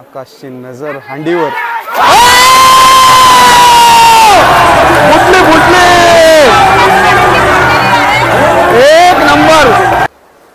आकाशची नजर हांडीवर. फुटले फुटले! एक नंबर!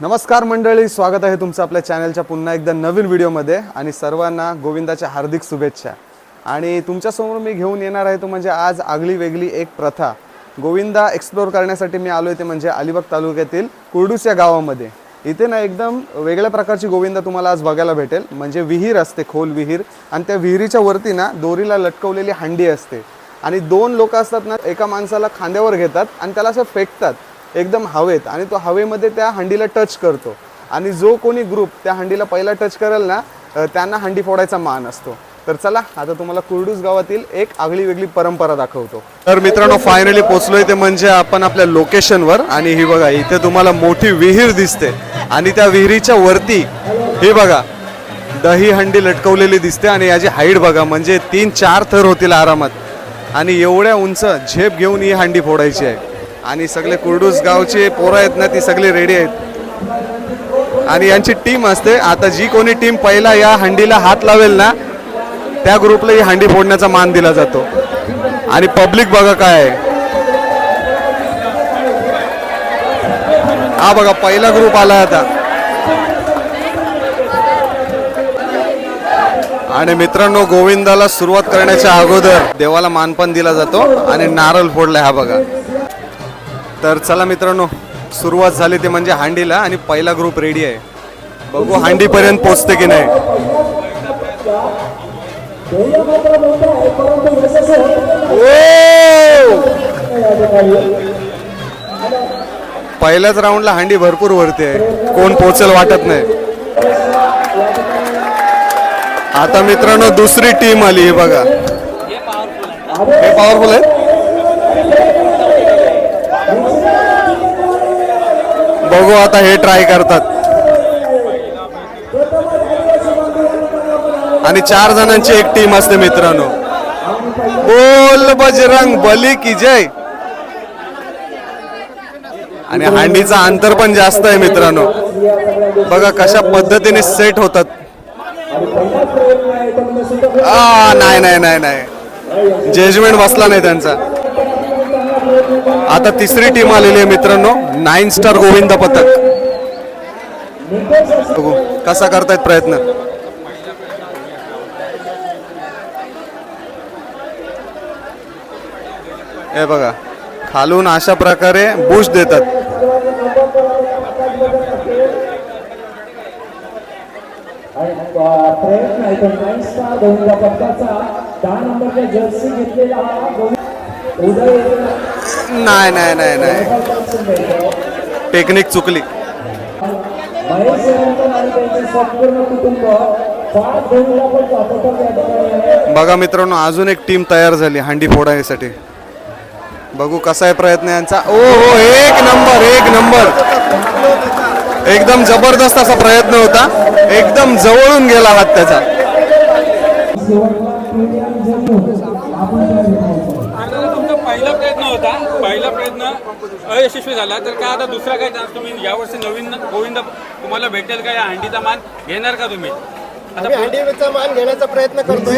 नमस्कार मंडळी स्वागत आहे तुमचं आपल्या चॅनलच्या पुन्हा एकदा नवीन व्हिडिओमध्ये आणि सर्वांना गोविंदाच्या हार्दिक शुभेच्छा. आणि तुमच्यासमोर मी घेऊन येणार आहे तो म्हणजे आज आगळी वेगळी एक प्रथा. गोविंदा एक्सप्लोर करण्यासाठी मी आलो ते म्हणजे अलिबाग तालुक्यातील कुर्डूस या गावामध्ये. इथे ना एकदम वेगळ्या प्रकारची गोविंदा तुम्हाला आज बघायला भेटेल. म्हणजे विहीर असते खोल विहीर. आणि त्या विहिरीच्या वरती ना दोरीला लटकवलेली हांडी असते. आणि दोन लोक असतात ना एका माणसाला खांद्यावर घेतात आणि त्याला असं फेकतात. एकदम हवेत. आणि तो हवेमध्ये त्या हंडीला टच करतो. आणि जो कोणी ग्रुप त्या हंडीला पहिला टच करेल ना त्यांना हंडी फोडायचा मान असतो. तर चला आता तुम्हाला कुर्डूस गावातील एक आगळी वेगळी परंपरा दाखवतो. तर मित्रांनो फायनली पोचलोय ते म्हणजे आपण आपल्या लोकेशनवर आणि ही बघा इथे तुम्हाला मोठी विहीर दिसते. आणि त्या विहिरीच्या वरती हे बघा दही हंडी लटकवलेली दिसते. आणि याची हाईट बघा म्हणजे तीन चार थर होतील आरामात. आणि एवढ्या उंच झेप घेऊन ही हांडी फोडायची आहे. आणि सगळे कुर्डूस गावचे पोरं आहेत ना ती सगळी रेडी आहेत. आणि यांची टीम असते. आता जी कोणी टीम पहिला या हंडीला हात लावेल ना त्या ग्रुपला ही हांडी फोडण्याचा मान दिला जातो. आणि पब्लिक बघा काय आहे. हा बघा पहिला ग्रुप आला आता. आणि मित्रांनो गोविंदाला सुरुवात करण्याच्या अगोदर देवाला मानपण दिला जातो आणि नारळ फोडलाय हा बघा. तर चला मित्रांनो सुरुवात झाली ते म्हणजे हांडीला आणि पहिला ग्रुप रेडी आहे. बघू हांडीपर्यंत पोचते की नाही. पहिल्याच राऊंडला हांडी भरपूर वरती आहे. कोण पोचल वाटत नाही. आता मित्रांनो दुसरी टीम आली हे बघा. हे पॉवरफुल आहे. बघू आता हे ट्राय करतात. आणि चार जणांची एक टीम असते मित्रांनो. बोल बजरंग बली की जय. आणि हांडीचा अंतर पण जास्त आहे मित्रांनो. बघा कशा पद्धतीने सेट होतात. नाही नाही नाही नाही. जजमेंट बसला नाही त्यांचा. आता तिसरी टीम आलेली आहे मित्रांनो. नाईन स्टार गोविंद पथक. कसा करतायत प्रयत्न. हे बघा खालून अशा प्रकारे बुश देतात. नाही नाही नाही नाही. टेक्निक चुकली. बघा मित्रांनो अजून एक टीम तयार झाली हांडी फोडायसाठी. बघू कसा आहे प्रयत्न यांचा. ओ हो एक नंबर एक नंबर. एकदम जबरदस्त असा प्रयत्न होता. एकदम जवळून गेला हात त्याचा. तुमचा पहिला प्रयत्न होता. पहिला प्रयत्न अयशस्वी झाला. तर काय आता दुसरा काय चान्स तुम्ही यावर्षी नवीन गोविंद तुम्हाला भेटेल का? या हंडीचा मान घेणार का तुम्ही? आम्ही हंडीचा मान घेण्याचा प्रयत्न करतोय.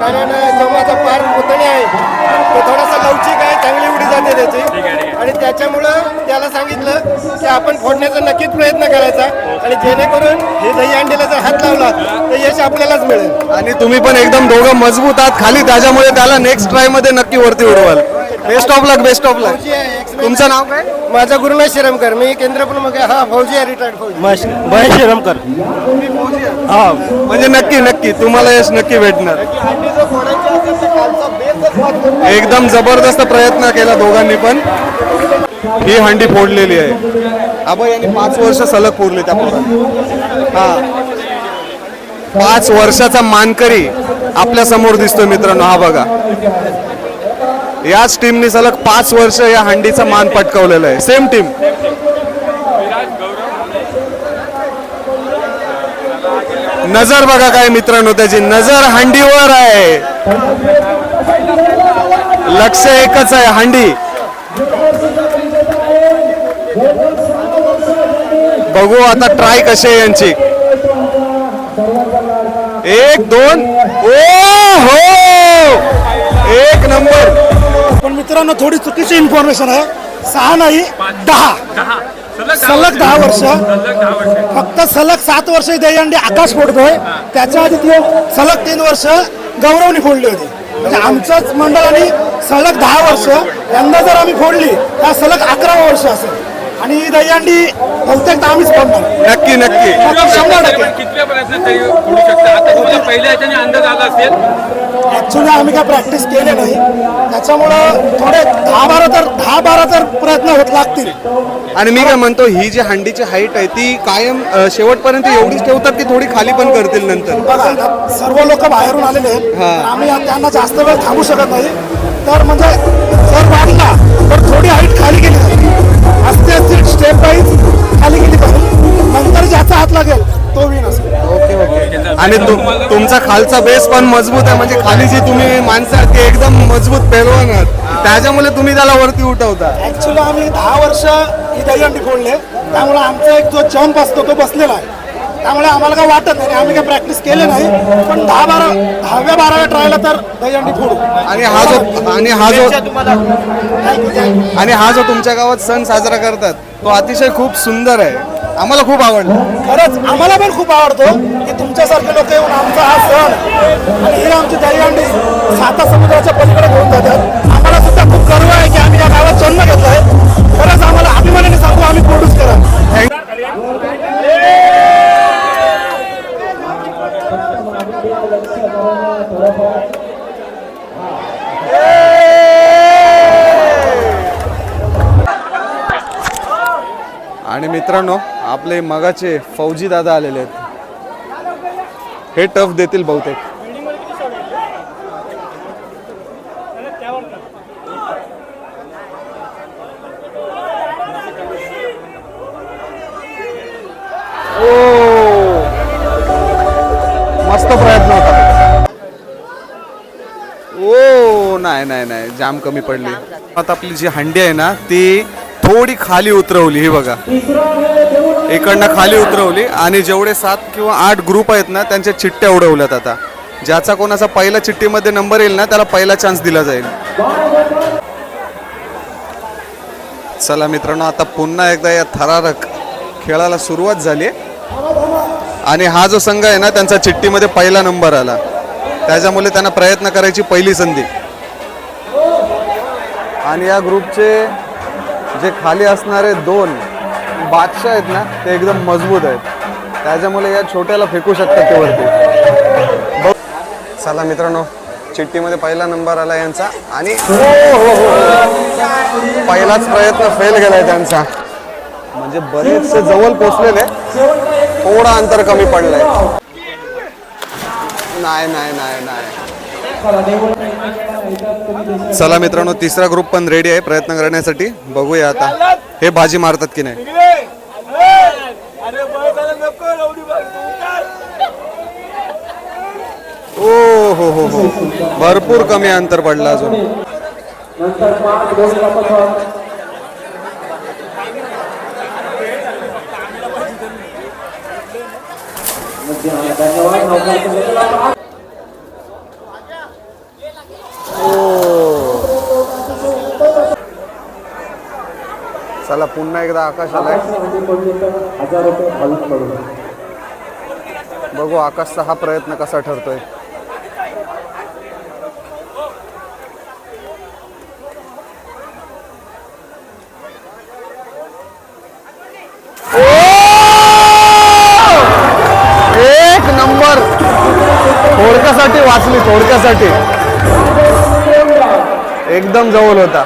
कारण जमाचा पार पुतणी आहे. तो थोडासा लवचिक आहे चांगली उडी जाते त्याची. आणि त्याच्यामुळं त्याला सांगितलं की आपण फोडण्याचा नक्कीच प्रयत्न करायचा. आणि जेणेकरून हे दही अंडीला जर हात लावला तर यश आपल्यालाच मिळेल. आणि तुम्ही पण एकदम दोघं मजबूत आहात. खाली त्याच्यामुळे त्याला नेक्स्ट ट्रायमध्ये नक्की वरती उडवाल. Best of luck best of luck तुमचं नाव काय? माझा गुरुनाथ शिरमकर. मी केंद्र प्रमुख आहे हा फौजी आहे रिटायर्ड फौजी. महेश शिरमकर. हा म्हणजे नक्की नक्की. तुम्हाला यश नक्की भेटणार. एकदम जबरदस्त प्रयत्न केला दोघांनी पण. ही हंडी फोडलेली आहे. आबा यांनी पाच वर्ष सलग फोडली त्या हा. पाच वर्षाचा मानकरी आपल्यासमोर दिसतोय मित्रांनो. हा बघा. याच टीमने सलग पाच वर्ष या हंडीचा मान पटकावलेला आहे. सेम टीम नजर बघा काय मित्रांनो त्याची नजर हंडीवर आहे. लक्ष एकच आहे हंडी. बघू आता ट्राय कशी आहे यांची. एक दोन. ओ हो एक नंबर. पण मित्रांनो थोडी चुकीची इन्फॉर्मेशन आहे. सहा नाही दहा दहा. सलग दहा वर्ष. फक्त सलग सात वर्ष दहीहंडी आकाश फोडतोय. त्याच्या आधी ती सलग तीन वर्ष गौरवनी फोडली होती. म्हणजे आमचंच मंडळाने सलग दहा वर्ष. यंदा जर आम्ही फोडली तर सलग अकरा वर्ष असेल. आणि ही दहीहंडी बहुतेक आम्हीच फोडणार नक्की नक्की. शंभर टक्के. कितव्या प्रयत्न तरी उडू शकता? आता तुम्हाला पहिल्या ह्याच्याने अंदाज आला असेल. ऍक्च्युली आम्ही काय प्रॅक्टिस केले नाही. त्याच्यामुळं थोडे दहा बारा तर दहा बारा तर प्रयत्न होत लागतील. आणि मी काय म्हणतो ही जी हंडीची हाईट आहे ती कायम अ, शेवटपर्यंत एवढीच ठेवतात की थोडी खाली पण करतील नंतर. बघा आता सर्व लोक बाहेरून आलेले आहेत. हा. तर आम्ही त्यांना जास्त वेळ थांबू शकत नाही. तर म्हणजे आणि तु- तुमचा खालचा बेस पण मजबूत आहे. म्हणजे खाली जी तुम्ही माणसं आहात ते एकदम मजबूत पेलवान आहात. त्याच्यामुळे तुम्ही त्याला वरती उठवता. ऍक्च्युली आम्ही दहा वर्ष ही दहीहंडी फोडले त्यामुळे आमचा एक जो जंप असतो तो बसलेला आहे. त्यामुळे आम्हाला काय वाटत नाही. आम्ही काय प्रॅक्टिस केले नाही. पण दहा बारा दहाव्या बाराव्या ट्रायला तर दहीहंडी फोडू. आणि हा जो आणि हा जो आणि हा जो तुमच्या गावात सण साजरा करतात तो अतिशय खूप सुंदर आहे. आम्हाला खूप आवडलं. खरंच आम्हाला पण खूप आवडतो की तुमच्यासारखे लोक येऊन आमचा हा सण आणि ही आमची दहीहंडी साता समुद्राच्या पलीकडे घेऊन जातात. आम्हाला सुद्धा खूप गर्व आहे की आम्ही या गावात जन्म घेतलाय. खरंच आम्हाला अभिमानाने सांगू आम्ही प्रोड्यूस करा. आणि मित्रांनो आपले मगाचे फौजी दादा आलेले आहेत. हे टफ देतील बहुतेक. ओ! मस्त प्रयत्न होता. ओ नाही नाही नाही. जाम कमी पडली. आता आपली जी हंडी आहे ना ती थोडी खाली उतरवली ही बघा. इकडनं खाली उतरवली आणि जेवढे सात किंवा आठ ग्रुप आहेत ना त्यांच्या चिठ्ठ्या उडवल्यात आता. ज्याचा कोणाचा पहिला चिठ्ठीमध्ये नंबर येईल ना त्याला पहिला चान्स दिला जाईल. चला मित्रांनो आता पुन्हा एकदा या थरारक खेळाला सुरुवात झाली. आणि हा जो संघ आहे ना त्यांचा चिठ्ठीमध्ये पहिला नंबर आला. त्याच्यामुळे त्यांना प्रयत्न करायची पहिली संधी. आणि या ग्रुपचे जे खाली असणारे दोन बादशाह आहेत ना ते एकदम मजबूत आहेत. त्याच्यामुळे या छोट्याला फेकू शकतात ते वरती. चला मित्रांनो चिठ्ठीमध्ये पहिला नंबर आला यांचा आणि पहिलाच प्रयत्न फेल गेलाय त्यांचा. म्हणजे बरेचसे जवळ पोचलेले थोडा अंतर कमी पडलंय. नाही नाही नाही नाही. चला मित्रांनो तिसरा ग्रुप पण रेडी आहे प्रयत्न करण्यासाठी. बघूया आता हे बाजी मारतात की नाही? ओ हो हो हो. भरपूर कमी अंतर पडलं अजून. मित्रांनो. चला पुन्हा एकदा आकाश आलाय बघू आकाशचा हा प्रयत्न कसा ठरतोय. वाचली थोडक्यासाठी. एकदम जवळ होता.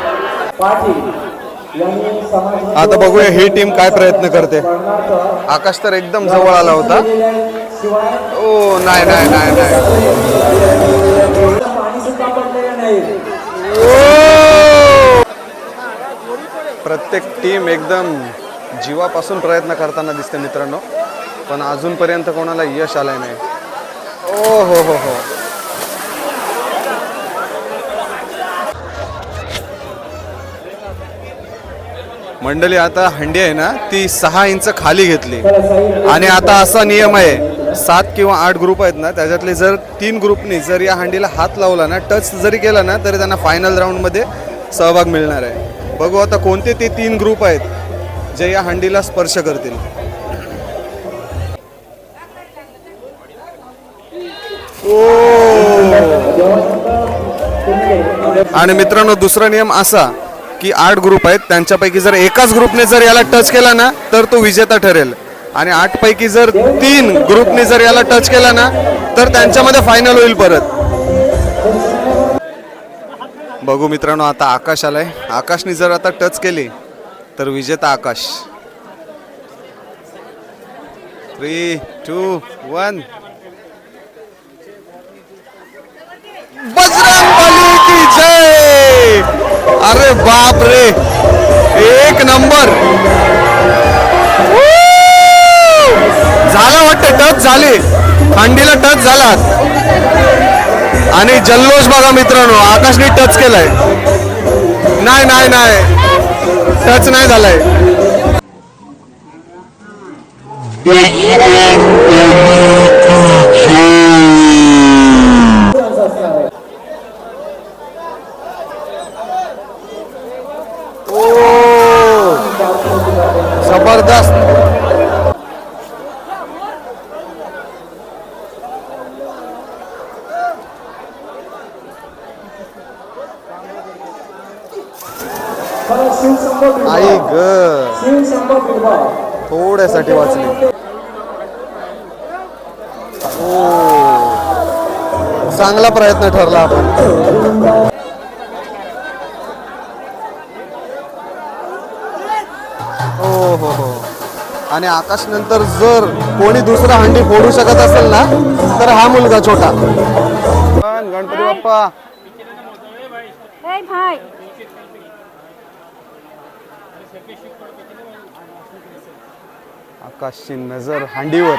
आता बघूया ही टीम काय प्रयत्न करते. आकाश तर एकदम जवळ आला होता. ओ नाही नाही नाही नाही. नाही प्रत्येक टीम एकदम जीवापासून प्रयत्न करताना दिसते मित्रांनो. पण अजूनपर्यंत कोणाला यश आलंय नाही. ओ हो हो हो. मंडळी आता हंडी आहे ना ती सहा इंच खाली घेतली. आणि आता असा नियम आहे सात किंवा आठ ग्रुप आहेत ना त्याच्यातले जर तीन ग्रुपनी जर या हंडीला हात लावला ना टच जरी केला ना तरी त्यांना फायनल राऊंडमध्ये सहभाग मिळणार आहे. बघू आता कोणते ते तीन ग्रुप आहेत जे या हंडीला स्पर्श करतील. आणि मित्रांनो दुसरा नियम असा की आठ ग्रुप आहेत. त्यांच्यापैकी जर एकाच ग्रुपने जर याला टच केला ना तर तो विजेता ठरेल. आणि आठपैकी जर तीन ग्रुपने जर याला टच केला ना तर त्यांच्यामध्ये फायनल होईल परत. बघू मित्रांनो आता आकाश आलाय. आकाशने जर आता टच केली तर विजेता Akash. Three two one Bajrang Bali की जय अरे बाप रे एक नंबर. झाला वाटतं टच झाली. हंडीला टच झाला. आणि जल्लोष बघा मित्रांनो आकाशने टच केलाय. नाही नाही नाही. टच नाही झालाय. थोड्यासाठी वाचले. ओ. चांगला प्रयत्न ठरला आपण. हो हो हो. आणि आकाश नंतर जर कोणी दुसरा हंडी फोडू शकत असेल ना तर हा मुलगा छोटा. गणपती बाप्पा. आकाशची नजर हांडीवर.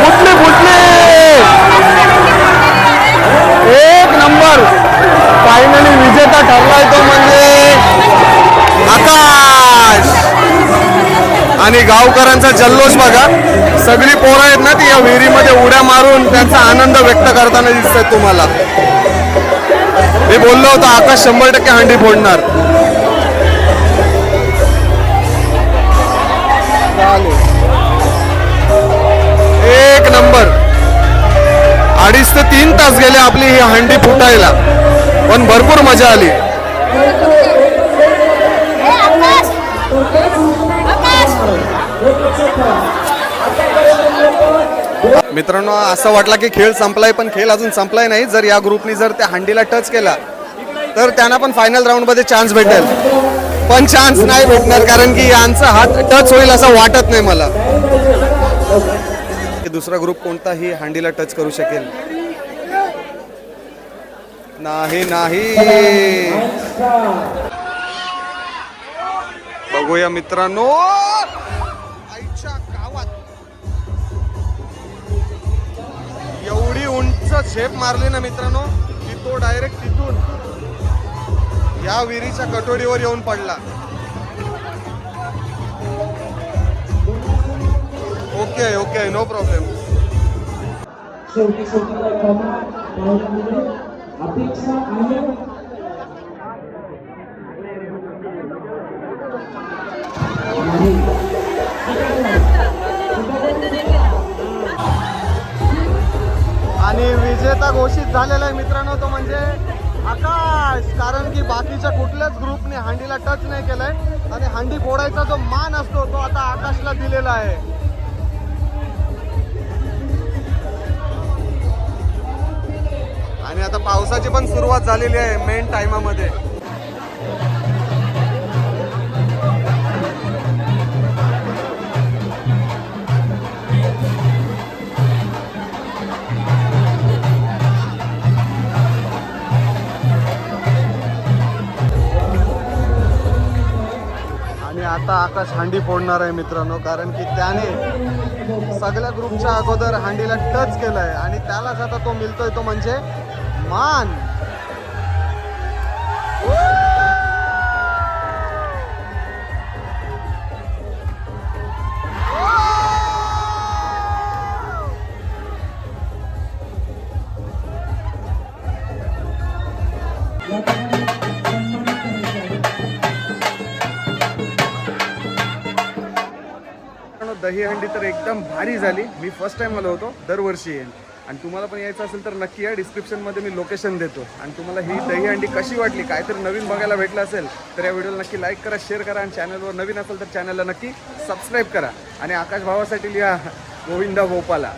फुटली फुटली एक नंबर. फायनली विजेता ठरलाय तो म्हणजे आकाश! आणि गावकऱ्यांचा जल्लोष बघा. सगळी पोरं आहेत ना ती या विहिरीमध्ये उड्या मारून त्यांचा आनंद व्यक्त करताना दिसत तुम्हाला. मी बोललो होतो आकाश शंभर टक्के हंडी फोडणार. एक नंबर. अडीच ते तीन तास गेले आपली ही हंडी फुटायला. पण भरपूर मजा आली. मित्रांनो असं वाटलं की खेळ संपलाय पण खेळ अजून संपलाय नाही. जर या ग्रुपनी जर त्या हंडीला टच केला तर त्यांना पण फायनल राऊंडमध्ये चान्स भेटेल. पण चान्स नाही भेटणार कारण की यांचा हात टच होईल असं वाटत नाही मला. की दुसरा ग्रुप कोणताही हंडीला टच करू शकेल. नाही नाही. बघूया मित्रांनो. एवढी झेप मारली ना मित्रांनो की तो डायरेक्ट तिथून या विहिरीच्या कटोरीवर येऊन पडला. ओके ओके नो प्रॉब्लेम अपेक्षा आता घोषित झालेला आहे मित्रांनो तो म्हणजे आकाश. कारण की बाकीच्या कुठल्याच ग्रुपने हांडीला टच नाही केलाय. आणि हांडी फोडायचा जो मान असतो तो आता आकाशला दिलेला आहे. आणि आता पावसाची पण सुरुवात झालेली आहे मेन टायमामध्ये आता आकाश हांडी फोडणार आहे मित्रांनो कारण की त्याने सगळ्या ग्रुपच्या अगोदर हांडीला टच केलं आहे आणि त्यालाच आता तो मिळतोय तो म्हणजे मान Yeah. दहीहंडी तर एकदम भारी झाली. मी फर्स्ट टाइम आलो होतो दरवर्षी येईन आणि तुम्हाला पण यायचं असेल तर नक्की या डिस्क्रिप्शनमध्ये मी लोकेशन देतो. आणि तुम्हाला ही दहीहंडी कशी वाटली काहीतरी नवीन बघायला भेटलं असेल तर या व्हिडिओला नक्की लाईक करा शेअर करा आणि चॅनलवर नवीन असेल तर चॅनलला नक्की सबस्क्राईब करा. आणि आकाश भावासाठी लिहा गोविंदा भोपाला.